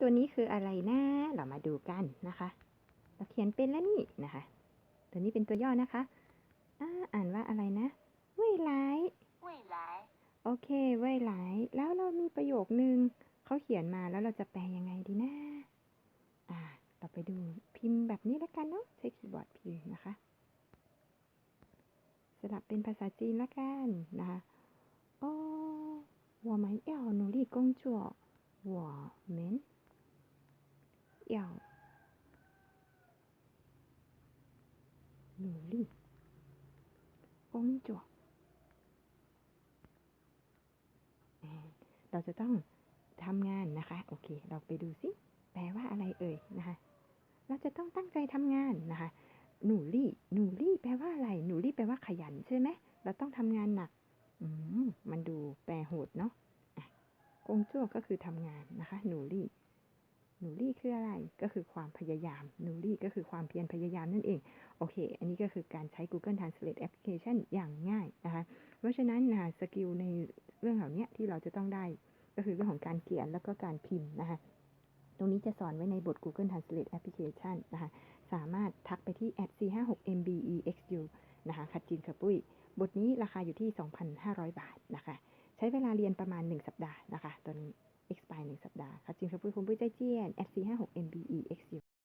ตัวนี้คืออะไรนะ เรามาดูกันนะคะ เราเขียนเป็นแล้วนี่นะคะ ตัวนี้เป็นตัวย่อนะคะอ่าอ่านว่าอะไรนะเว่ยไล 未来 โอเคเว่ยไลแล้วเรามีประโยคนึงเขาเขียนมาแล้วเราจะแปลยังไงดีนะ อ่า เราไปดูพิมพ์แบบนี้แล้วกันเนาะ ใช้คีย์บอร์ดพิมพ์นะคะ สลับเป็นภาษาจีนแล้วกันนะคะโอ้我们要努力工作我们 要努力工作อ่าเราจะต้องทำงานนะคะ โอเค เราไปดูซิแปลว่าอะไรเอ่ยนะคะ เราจะต้องตั้งใจทำงานนะคะ หนูรี่ หนูรี่แปลว่าอะไร หนูรี่แปลว่าขยันใช่ไหม เราต้องทำงานหนัก อืม มันดูแปลโหดเนาะอ่ะกงจั่วก็คือทำงานนะคะ หนูรี่ หนูรี่คืออะไร ก็คือความพยายาม หนูรี่ก็คือความเพียรพยายามนั่นเอง โอเค อันนี้ก็คือการใช้ Google Translate Application อย่างง่ายนะคะ เพราะฉะนั้นนะคะสกิลในเรื่องเหล่านี้ที่เราจะต้องได้ ก็คือเรื่องของการเขียนแล้วก็การพิมพ์นะคะ ตรงนี้จะสอนไว้ในบท Google Translate Application นะคะ สามารถทักไปที่ @c56mbexu นะคะคัดจีนค่ะปุ้ย บทนี้ราคาอยู่ที่ 2,500 บาทนะคะ ใช้เวลาเรียนประมาณ 1 สัปดาห์ เจียน at 456 mbe x 0